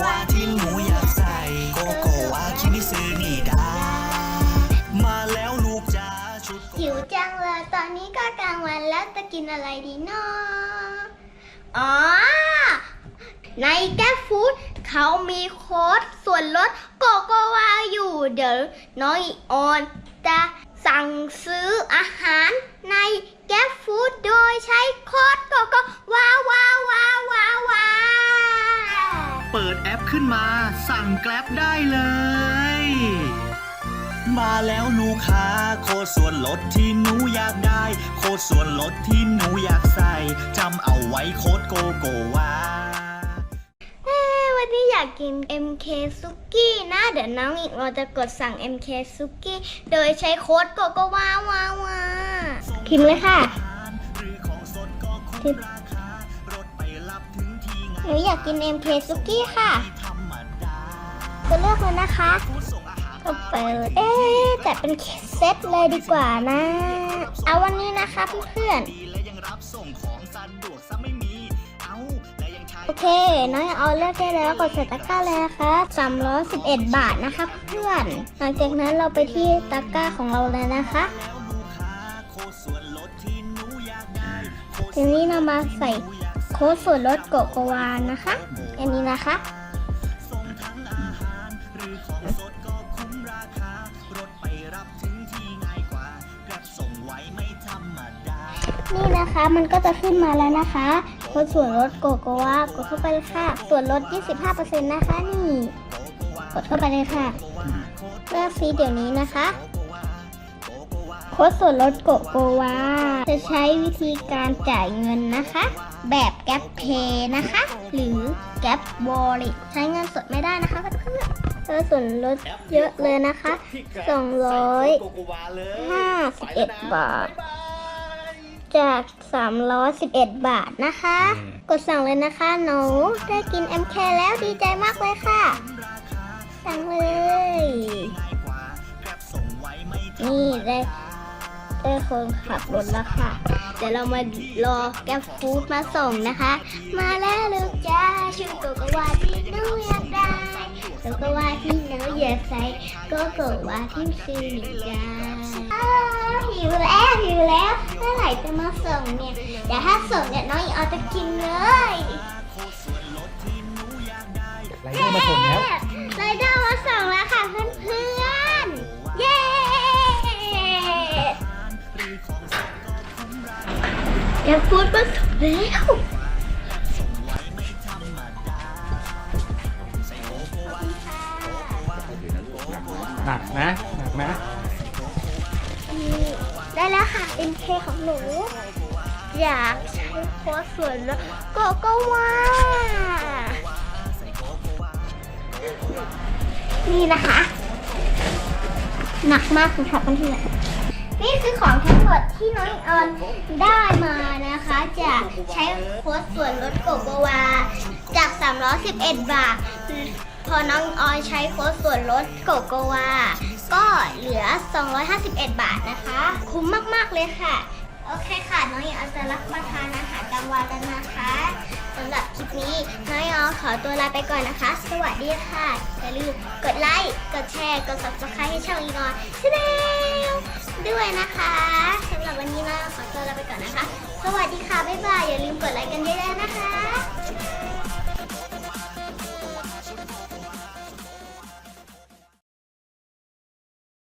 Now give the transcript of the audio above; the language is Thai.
วาที่หนูอยากใส่โกโกวาคิมิซึนี่ดา มาแล้วลูกจ้าชุดหิวจังเลยตอนนี้ก็กลางวันแล้วจะกินอะไรดีเนาะอ๋อ ในแก๊ฟู้ดเขามีโค้ดส่วนลดโกโกวาอยู่ เดี๋ยวน้อยออนจะสั่งซื้ออาหารใน แกล็บได้เลย มาแล้วลูกค้า โคดส่วนลดที่หนูอยากได้ โคดส่วนลดที่หนูอยากใส่จำเอาไว้โคดโกโกวาเอ้วันนี้อยากกิน MK ซุกี้นะเดี๋ยวน้องอีกเราจะกดสั่ง MK ซุกี้โดยใช้โค้ดโกโกวาวาวาพิมพ์เลยค่ะ หรือของสดก็คุ้มราคารถไปรับถึงที่ไงหนูอยากกิน MK ซุกี้ค่ะธรรมดา จะเลือกเลยนะคะผู้ส่งอาหารก็เปิดเอ๊ะแต่เป็นเซตเลยดีกว่านะ เอาวันนี้นะคะเพื่อนดีและยังรับส่งของสะดวกซะไม่มีเอาและยังใช้ๆโอเค น้อยเอาเลือกได้แล้วกดใส่ตะกร้าเลยนะคะ311 บาทนะคะเพื่อน หลังจากนั้นเราไปที่ตะกร้าของเราเลยนะคะแล้วลูกค้าโคดส่วนลดที่หนูอยากได้โคดทีนี้เรามาใส่โค้ดส่วนลดโกโกวานะคะ อันนี้นะคะ นี่นะคะมันก็จะขึ้นมาแล้วนะคะโค้ดส่วนลดโกโกวากดเข้าไปเลยค่ะ ส่วนลด 25%นะคะนี่ กดเข้าไปเลยค่ะเลือกซีเดี๋ยวนี้นะคะโค้ดส่วนลดโกโกวาจะใช้วิธีการจ่ายเงินนะคะ แบบแก๊ปเพย์นะคะ หรือแก๊ปวอลล็ใช้เงินสดไม่ได้นะคะเพื่อนเออส่วนลดเยอะเลยนะคะ 251 บาท จาก 311 บาทนะคะ กดสั่งเลยนะคะ หนูได้กิน MK แล้วดีใจมากเลยค่ะ สั่งเลย นี่ได้ได้คนขับรถแล้วค่ะ เดี๋ยวเรามารอแก๊ปฟู้ดมาส่งนะคะ มาแล้วลูกจ้าชุดโกโกวาที่หนูอยากได้โกโกวาที่หนูอยากใส่โกโกวาที่ซื้อหนูจ้าอ้าวหิวแล้วหิวแล้วเมื่อไห ร่จะมาส่งเนี่ยเดี๋ยวถ้าส่งเนี่ยน้องอีออจะกินเลยไรเดอร์มาส่งแล้วไรเดอร์มาส่งแล้วค่ะเพื่อนๆ เย้แกฟูดมาส่งแล้วหนักนะหนักนะ ได้แล้วค่ะ MK ของหนู อยากใช้โค้ดส่วนลดโกโก็ว่า นี่นะคะ หนักมากคุณค่ะเพื่อนนี่คือของทั้งหมดที่น้องออนได้มานะคะจากใช้โค้ดส่วนลดโกโกวาจาก 311 บาท พอน้องออยใช้โค้ดส่วนลดโกโกวา ก็เหลือ 251 บาทนะคะ คุ้มมากๆเลยค่ะ โอเคค่ะ น้องออยจะรับประทานอาหารกลางวันแล้วนะคะสำหรับคลิปนี้ น้องออยขอตัวลาไปก่อนนะคะ สวัสดีค่ะ อย่าลืมกดไลค์ กดแชร์ กด subscribe ให้ช่องอีกอนชาแนลด้วยนะคะสำหรับวันนี้น้องออยขอตัวลาไปก่อนนะคะ สวัสดีค่ะ บ๊ายบาย อย่าลืมกดไลค์กันเยอะๆนะคะ